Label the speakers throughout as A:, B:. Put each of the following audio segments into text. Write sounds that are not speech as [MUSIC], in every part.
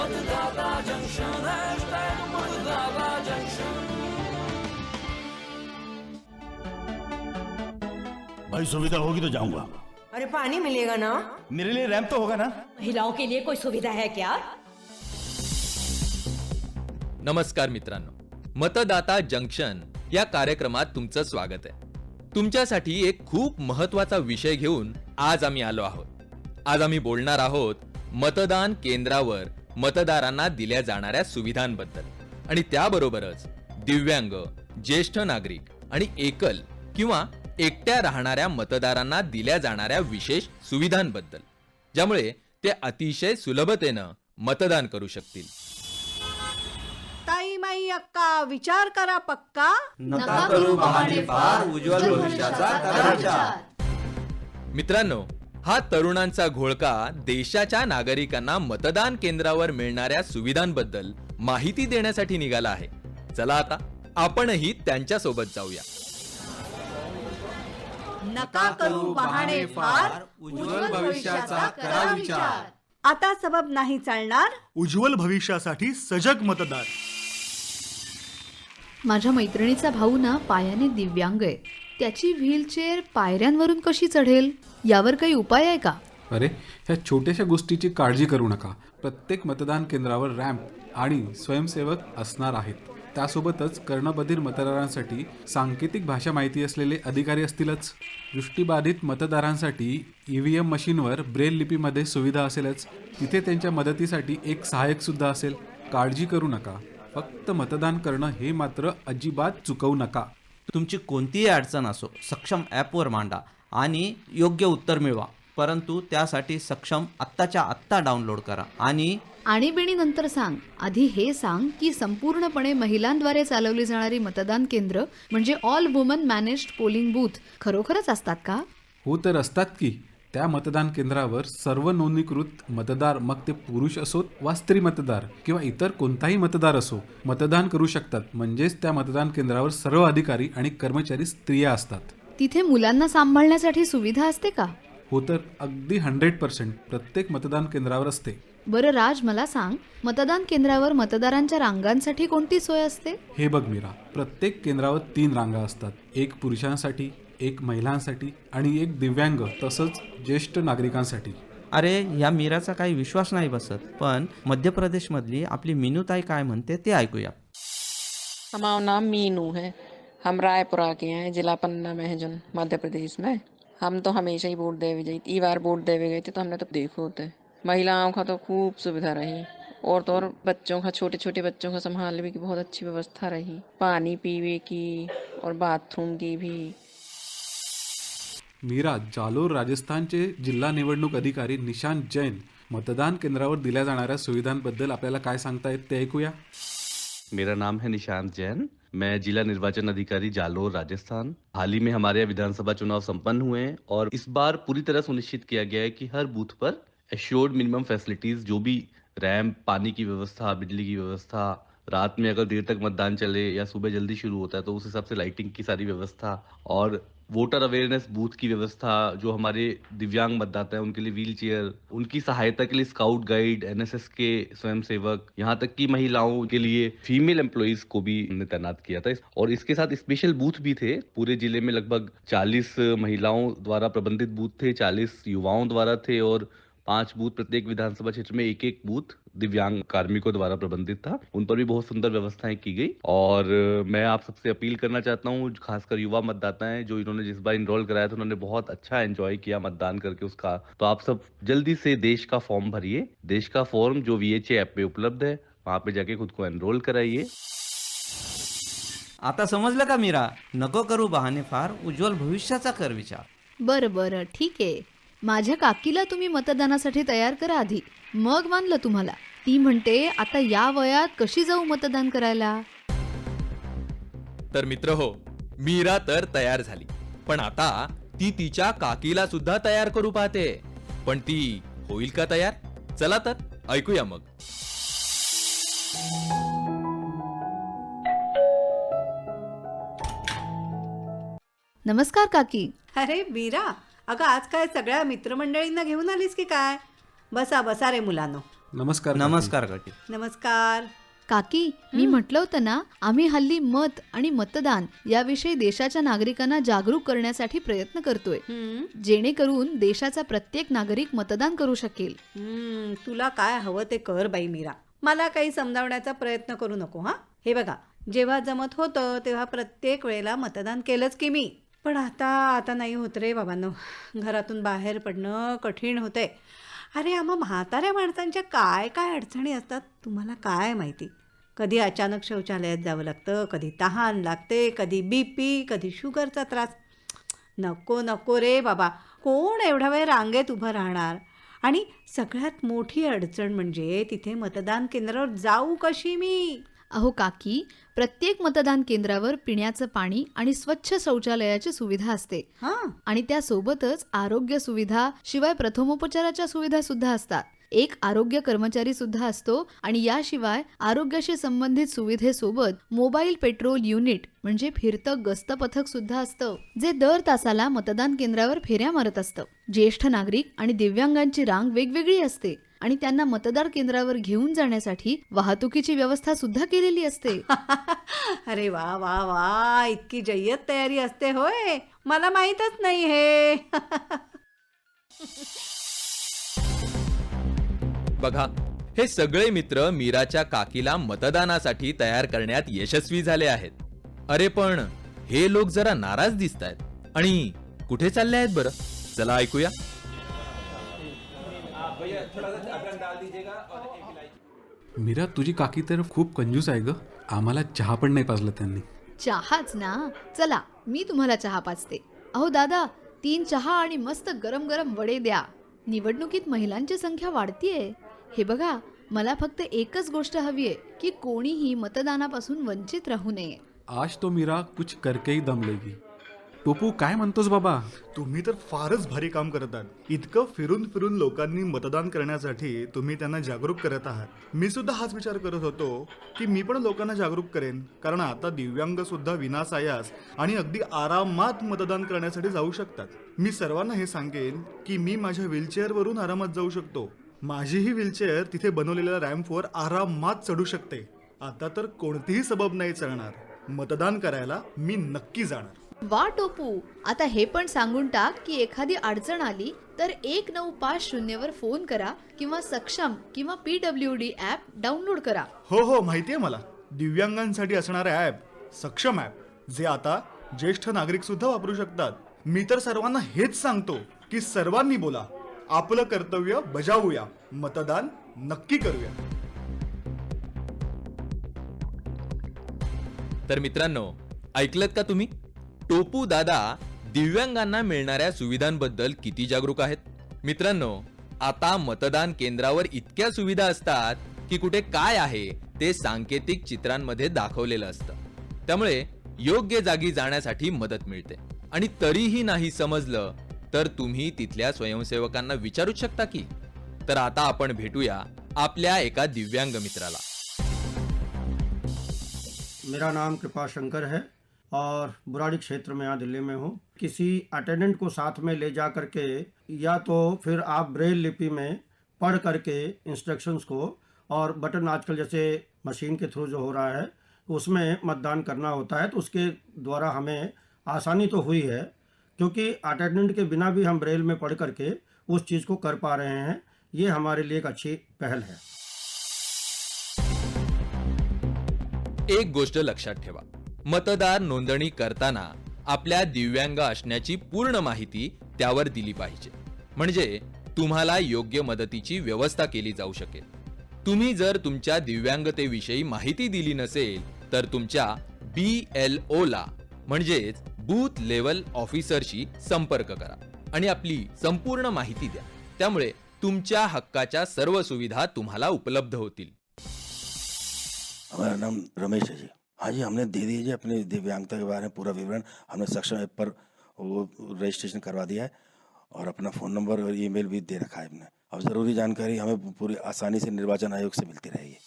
A: मतदाता junction hashtag मतदाता junction
B: भाई सुविधा होगी तो जाऊंगा
C: अरे पानी मिलेगा ना
B: मेरे लिए रैंप तो होगा ना
C: महिलाओं के लिए कोई सुविधा है क्या
D: नमस्कार मित्रांनो मतदाता जंक्शन या कार्यक्रमात तुमचं स्वागत आहे तुमच्यासाठी एक खूप महत्त्वाचा विषय घेऊन आज आम्ही आलो आहोत आज आम्ही बोलणार आहोत मतदान केंद्रावर मतदारांना दिल्या जाणाऱ्या सुविधांबद्दल. आणि त्याबरोबरच दिव्यांग ज्येष्ठ नागरिक आणि एकल किंवा एकट्या राहणाऱ्या मतदारांना दिल्या जाणाऱ्या विशेष सुविधांबद्दल ज्यामुळे ते अतिशय सुलभतेनं मतदान करू शकतील.
E: ताई माई अक्का विचार करा पक्का.
F: नका करू बहाणे फार. उज्ज्वल भविष्याचा करा विचार.
D: मित्रांनो हा तरुणांचा घोळका देशाच्या नागरिकांना मतदान केंद्रावर मिळणाऱ्या सुविधांबद्दल माहिती देण्यासाठी निघाला आहे. चला आता आपणही त्यांच्यासोबत जाऊया.
E: नका करू बहाणे फार.
F: उज्ज्वल भविष्याचा करा विचार.
E: आता सबब नाही चालणार.
G: उज्ज्वल भविष्यासाठी सजग मतदार.
H: माझ्या मैत्रिणीचा भाऊ ना पायाने दिव्यांग आहे. त्याची व्हीलचेअर पायऱ्यांवरून कशी चढेल? यावर काही उपाय आहे का?
I: अरे ह्या छोट्याशा गोष्टीची काळजी करू नका. प्रत्येक मतदान केंद्रावर रॅम्प आणि स्वयंसेवक असणार आहेत. त्यासोबतच कर्णबधीर मतदारांसाठी सांकेतिक भाषा माहिती असलेले अधिकारी असतीलच. दृष्टीबाधित मतदारांसाठी ईव्हीएम मशीनवर ब्रेल लिपीमध्ये सुविधा असेलच. तिथे त्यांच्या मदतीसाठी एक सहाय्यक सुद्धा असेल. काळजी करू नका. फक्त मतदान करणं हे मात्र अजिबात चुकवू नका.
F: तुमची कोणतीही अडचण असो सक्षम ॲपवर मांडा. आणि योग्य उत्तर मिळवा. परंतु त्यासाठी सक्षम आत्ताच्या आत्ता डाउनलोड करा. आणि
H: आणीबिणी नंतर सांग. आधी हे सांग की संपूर्णपणे महिलांद्वारे चालवली जाणारी मतदान केंद्र म्हणजे all woman managed polling booth खरोखरच असतात का?
I: हो तर असतात की. त्या मतदान केंद्रावर सर्व नोंदणीकृत मतदार मग ते पुरुष असोत वा स्त्री मतदार किंवा इतर कोणताही मतदार असो मतदान करू शकतात. म्हणजेच त्या मतदान केंद्रावर सर्व अधिकारी आणि कर्मचारी स्त्रिया असतात.
H: तिथे मुलांना सांभाळण्यासाठी सुविधा असते का?
I: हो तर अगदी हंड्रेड पर्सेंट. प्रत्येक मतदान केंद्रावर असते.
H: बरं राज मला सांग मतदान केंद्रावर मतदारांच्या रांगांसाठी कोणती सोय असते?
I: हे बघ मीरा प्रत्येक केंद्रावर तीन रांगा असतात. एक पुरुषांसाठी एक महिलांसाठी आणि एक दिव्यांग तसंच ज्येष्ठ नागरिकांसाठी.
F: अरे या मीराचा काही विश्वास नाही बसत पण मध्य प्रदेशमधली आपली मीनूताई काय म्हणते ते ऐकूया.
J: हमारा नाम मीनू है। हम रायपुरा के हैं जिला पन्ना में है जो मध्य प्रदेश में। हम तो हमेशा ही वोट देवे जाई ई बार वोट देवे गए थे तो हमने तो देखो थे महिलाओं का तो खूब सुविधा रही और तो और बच्चों का छोटे छोटे बच्चों का संभालने की बहुत अच्छी व्यवस्था रही। पानी पीने की और बाथरूम की भी।
I: मीरा जालोर राजस्थान राजस्थानचे जिल्हा निवडणूक अधिकारी निशांत जैन मतदान केंद्रावर दिल्या जाणाऱ्या सुविधांबद्दल आपल्याला काय सांगतायत ते ऐकूया.
K: मेरा नाम है निशांत जैन। मैं जिला निर्वाचन अधिकारी जालोर, राजस्थान। हाल ही में हमारे यहाँ विधानसभा चुनाव संपन्न हुए हैं और इस बार पूरी तरह सुनिश्चित किया गया है कि हर बूथ पर एश्योर्ड मिनिमम फैसिलिटीज़ जो भी रैम्प पानी की व्यवस्था, बिजली की व्यवस्था, रात में अगर देर तक मतदान चले या सुबह जल्दी शुरू होता है तो उस हिसाब से लाइटिंग की सारी व्यवस्था और वोटर अवेयरनेस बूथ की व्यवस्था, जो हमारे दिव्यांग मतदाता है, उनके लिए व्हील चेयर उनकी सहायता के लिए स्काउट गाइड एनएसएस के स्वयं सेवक यहाँ तक कि महिलाओं के लिए फीमेल एम्प्लॉज को भी हमने तैनात किया था। और इसके साथ स्पेशल बूथ भी थे। पूरे ज़िले में लगभग 40 महिलाओं द्वारा प्रबंधित बूथ थे 40 युवाओं द्वारा थे और पाँच बूथ प्रत्येक विधानसभा क्षेत्र में एक एक बूथ दिव्यांग कार्मिकों द्वारा प्रबंधित था। उन पर भी बहुत सुंदर व्यवस्थाएँ की गई। और मैं आप सबसे अपील करना चाहता हूँ खासकर युवा मतदाता हैं जो इन्होंने जिस बार इनरोल कराया था उन्होंने बहुत अच्छा एंजॉय किया मतदान करके उसका। तो आप सब जल्दी से देश का फॉर्म भरिए। देश का फॉर्म जो वी एच ऐप पे उपलब्ध है वहाँ पे जाके खुद को एनरोल कराइए।
F: आता समजलं का मीरा? नको करू बहाने फार उज्ज्वल भविष्याचा कर विचार
H: बरं बरं ठीक आहे. माझ्या काकीला तुम्ही मतदानासाठी तयार करा आधी. मग मानलं तुम्हाला. ती म्हणते आता या वयात कशी जाऊ मतदान करायला?
D: तर मित्र हो मीरा तर तयार झाली. पण आता ती तिच्या काकीला सुद्धा तयार करू पाहते. पण ती होईल का तयार? चला तर ऐकूया मग.
H: नमस्कार काकी.
E: अरे मीरा अगं आज काय सगळ्या मित्रमंडळींना घेऊन आलीस की काय? बसा बसा रे मुलांनो.
I: नमस्कार
F: नमस्कार काकी.
E: नमस्कार.
H: काकी मी म्हटलं होतं ना आम्ही हल्ली मत आणि मतदान याविषयी देशाच्या नागरिकांना जागरूक करण्यासाठी प्रयत्न करतोय.
E: हम्म,
H: जेणेकरून देशाचा प्रत्येक नागरिक मतदान करू शकेल.
E: हम्म, तुला काय हवं ते कर बाई मीरा. मला काही समजावण्याचा प्रयत्न करू नको हा? हे बघा जेव्हा जमत होतं तेव्हा प्रत्येक वेळेला मतदान केलंच की मी. पण आता आता नाही होत रे बाबांनो. घरातून बाहेर पडणं कठीण होतंय. अरे आम्हा म्हाताऱ्या माणसांच्या काय काय अडचणी असतात तुम्हाला काय माहिती? कधी अचानक शौचालयात जावं लागतं कधी तहान लागते कधी बी पी कधी शुगरचा त्रास. नको नको रे बाबा. कोण एवढा वेळ रांगेत उभं राहणार? आणि सगळ्यात मोठी अडचण म्हणजे तिथे मतदान केंद्रावर जाऊ कशी मी?
H: अहो काकी प्रत्येक मतदान केंद्रावर पिण्याचं पाणी आणि स्वच्छ शौचालयाची सुविधा असते.
E: हां.
H: आणि त्यासोबतच आरोग्य सुविधा शिवाय प्रथमोपचाराच्या सुविधा सुद्धा असतात. एक आरोग्य कर्मचारी सुद्धा असतो आणि याशिवाय आरोग्याशी संबंधित सुविधेसोबत मोबाईल पेट्रोल युनिट म्हणजे फिरतं गस्त पथक सुद्धा असतं जे दर तासाला मतदान केंद्रावर फेऱ्या मारत असतं. ज्येष्ठ नागरिक आणि दिव्यांगांची रांग वेगवेगळी असते. आणि त्यांना मतदार केंद्रावर घेऊन जाण्यासाठी वाहतुकीची व्यवस्था सुद्धा केलेली असते. [LAUGHS]
E: अरे वा वा वा इतकी जय्यत तयारी असते होय. मला माहीतच नाही हे. [LAUGHS]
D: बघा हे सगळे मित्र मीराच्या काकीला मतदानासाठी तयार करण्यात यशस्वी झाले आहेत. अरे पण हे लोक जरा नाराज दिसत आहेत आणि कुठे चालले आहेत बरं? चला ऐकूया.
I: मीरा तुझी काकी तर खूप कंजूस आहे ग. आम्हाला चहा पण नाही पाजलं त्यांनी.
H: चहाच ना? चला मी तुम्हाला चहा पाचते अहो दादा तीन चहा आणि मस्त गरम गरम वडे द्या. निवडणुकीत महिलांची संख्या वाढतीये. हे बघा मला फक्त एकच गोष्ट हवी आहे की कोणीही मतदानापासून वंचित राहू नये.
I: आज तो मीरा कुछ करके ही दम लेगी. टोपू काय म्हणतोस बाबा?
G: तुम्ही तर फारच भारी काम करत आहात. इतकं फिरून फिरून लोकांनी मतदान करण्यासाठी तुम्ही त्यांना जागरूक करत आहात. मी सुद्धा हाच विचार करत होतो की मी पण लोकांना जागरूक करेन. कारण आता दिव्यांग सुद्धा विनासायास आणि अगदी आरामात मतदान करण्यासाठी जाऊ शकतात. मी सर्वांना हे सांगेन की मी माझ्या व्हीलचेअरवरून आरामात जाऊ शकतो. माझीही व्हीलचेअर तिथे बनवलेल्या रॅम्पवर आरामात चढू शकते. आता तर कोणतीही सबब नाही चढणार. मतदान करायला मी नक्की जाणार.
H: वा टोपू आता हे पण सांगून टाक की एखादी अडचण आली तर एक नऊ पाच शून्यवर फोन करा किंवा सक्षम किंवा P W D app download करा.
G: हो हो माहिती आहे मला. दिव्यांगांसाठी असणारे ॲप सक्षम ॲप जे आता ज्येष्ठ नागरिक सुद्धा वापरू शकतात. मी तर सर्वांना हेच सांगतो की सर्वांनी बोला. आपलं कर्तव्य बजावूया. मतदान नक्की करूया.
D: तर मित्रांनो ऐकलत का तुम्ही? टोपू दादा दिव्यांगांना मिळणाऱ्या सुविधांबद्दल किती जागरूक आहेत? मित्रांनो आता मतदान केंद्रावर इतक्या सुविधा असतात की कुठे काय आहे ते सांकेतिक चित्रांमध्ये दाखवलेलं असतं. त्यामुळे योग्य जागी जाण्यासाठी मदत मिळते. आणि तरीही नाही समजलं तर तुम्ही तिथल्या स्वयंसेवकांना विचारूच शकता की. तर आता आपण भेटूया आपल्या एका दिव्यांग मित्राला.
L: मेरा नाम कृपा शंकर है। और बुराड़ी क्षेत्र में यहाँ दिल्ली में हूँ। किसी अटेंडेंट को साथ में ले जा करके या तो फिर आप ब्रेल लिपि में पढ़ करके इंस्ट्रक्शंस को और बटन आजकल जैसे मशीन के थ्रू जो हो रहा है, उसमें मतदान करना होता है तो उसके द्वारा हमें आसानी तो हुई है, क्योंकि अटेंडेंट के बिना भी हम ब्रेल में पढ़ करके उस चीज़ को कर पा रहे हैं। ये हमारे लिए एक अच्छी पहल है।
D: एक गोष्ट लक्षात ठेवा। मतदार नोंदणी करताना आपल्या दिव्यांग असण्याची पूर्ण माहिती त्यावर दिली पाहिजे. म्हणजे तुम्हाला योग्य मदतीची व्यवस्था केली जाऊ शकेल. तुम्ही जर तुमच्या दिव्यांगतेविषयी माहिती दिली नसेल तर तुमच्या बी एल ओला ला म्हणजेच बूथ लेवल ऑफिसरशी संपर्क करा आणि आपली संपूर्ण माहिती द्या. त्यामुळे तुमच्या हक्काच्या सर्व सुविधा तुम्हाला उपलब्ध होतील.
B: हमारा नाम रमेश है जी। हाँ जी हमने दे दीजिए जी अपनी दिव्यांगता के बारे में पूरा विवरण। हमने सक्षम ऐप पर वो रजिस्ट्रेशन करवा दिया है और अपना फ़ोन नंबर और ईमेल भी दे रखा है हमने। अब ज़रूरी जानकारी हमें पूरी आसानी से निर्वाचन आयोग से मिलती रहेगी।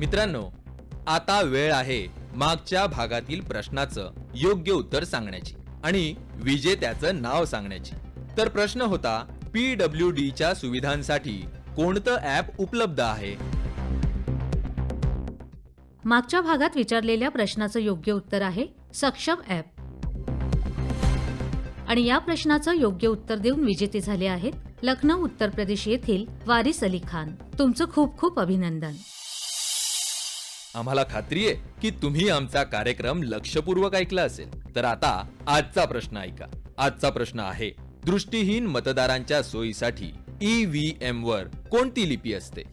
D: मित्रांनो आता वेळ आहे मागच्या भागातील प्रश्नाचं योग्य उत्तर सांगण्याची आणि विजेत्याचं नाव सांगण्याची. तर प्रश्न होता पी डब्ल्यू डीच्या सुविधांसाठी कोणतं ॲप उपलब्ध आहे?
M: मागच्या भागात विचारलेल्या प्रश्नाचं योग्य उत्तर आहे सक्षम ॲप. आणि या प्रश्नाचं योग्य उत्तर देऊन विजेते झाले आहेत लखनौ उत्तर प्रदेश येथील वारिस अली खान. तुमचं खूप खूप अभिनंदन.
D: आम्हाला खात्री आहे की तुम्ही आमचा कार्यक्रम लक्षपूर्वक ऐकला असेल. तर आता आजचा प्रश्न ऐका. आजचा प्रश्न आहे दृष्टीहीन मतदारांच्या सोयीसाठी ई व्ही एम वर कोणती लिपी असते?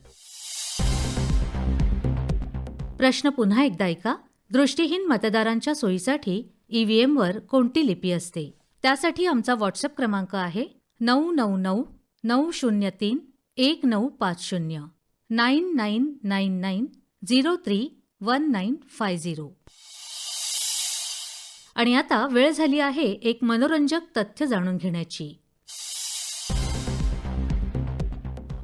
M: प्रश्न पुन्हा एकदा ऐका दृष्टीहीन मतदारांच्या सोयीसाठी ईव्हीएमवर कोणती लिपी असते त्यासाठी आमचा व्हॉट्सअप क्रमांक आहे नऊ नऊ नऊ नऊ शून्य तीन एक नऊ पाच शून्य nine nine nine nine zero three one nine five zero आणि आता वेळ झाली आहे एक मनोरंजक तथ्य जाणून घेण्याची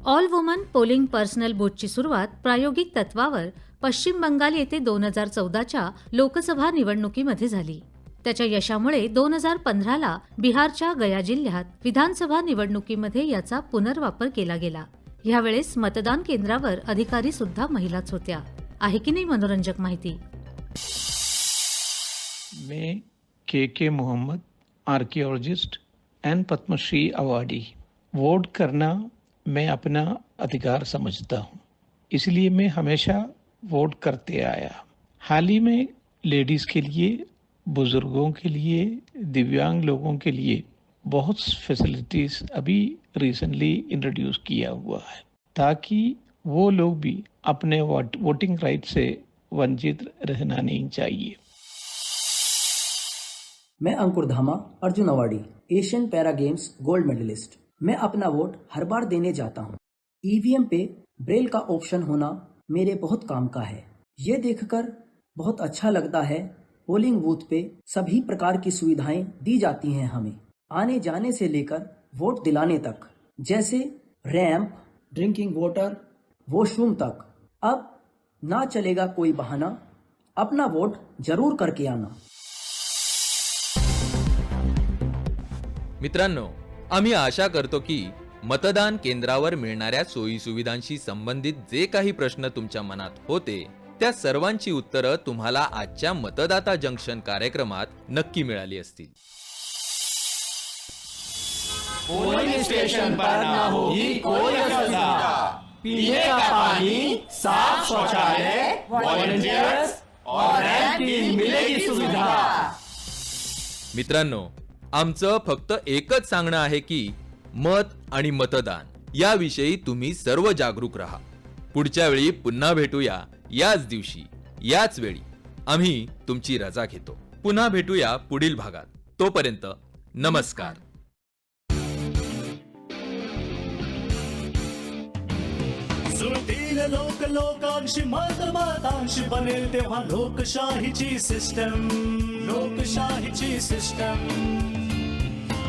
M: ऑल वुमन पोलिंग पर्सनल बूथची सुरुवात प्रायोगिक तत्वावर पश्चिम बंगाल येथे दोन हजार चौदाच्या लोकसभा निवडणुकीमध्ये झाली. त्याच्या यशामुळे दोन हजार पंधराला बिहारच्या गया जिल्ह्यात विधानसभा निवडणुकीमध्ये याचा पुनर्वापर केला गेला. यावेळेस मतदान केंद्रावर अधिकारी सुद्धा महिलाच होत्या. आहे की नाही मनोरंजक माहिती?
N: मैं K K Muhammad archaeologist and Padma Shri awardee. Vote करना मैं अपना अधिकार समझता हूँ। इसलिए मैं हमेशा वोट करते आया। हाल ही में लेडीज़ के लिए, बुज़ुर्गों के लिए, दिव्यांग लोगों के लिए बहुत फैसिलिटीज़ अभी रिसेंटली इंट्रोड्यूस किया हुआ है, ताकि वो लोग भी अपने वोट वोटिंग राइट से वंचित रहना नहीं चाहिए।
O: मैं Ankur Dhama, Arjun awardee Asian para games gold medallist मैं अपना वोट हर बार देने जाता हूँ। ईवीएम पे ब्रेल का ऑप्शन होना मेरे बहुत काम का है। ये देखकर बहुत अच्छा लगता है पोलिंग बूथ पे सभी प्रकार की सुविधाएँ दी जाती हैं हमें। आने जाने से लेकर वोट दिलाने तक, जैसे रैंप ड्रिंकिंग वाटर वॉशरूम तक। अब ना चलेगा कोई बहाना, अपना वोट ज़रूर करके आना।
D: मित्रांनो, आम्ही आशा करतो की मतदान केंद्रावर मिळणाऱ्या सोयी सुविधांशी संबंधित जे काही प्रश्न तुमच्या मनात होते त्या सर्वांची उत्तरं तुम्हाला आजच्या मतदाता जंक्शन कार्यक्रमात नक्की मिळाली असतील.
A: सुविधा।
D: मित्रांनो आमचं फक्त एकच सांगणं आहे की मत आणि मतदान याविषयी तुम्ही सर्व जागरूक राहा. पुढच्या वेळी पुन्हा भेटूया याच दिवशी याच वेळी. आम्ही तुमची रजा घेतो. पुन्हा भेटूया पुढील भागात. तोपर्यंत नमस्कार.
A: लोक लोकांशी मत मातांशी बनेल तेव्हा लोकशाहीची सिस्टम लोकशाहीची सिस्टम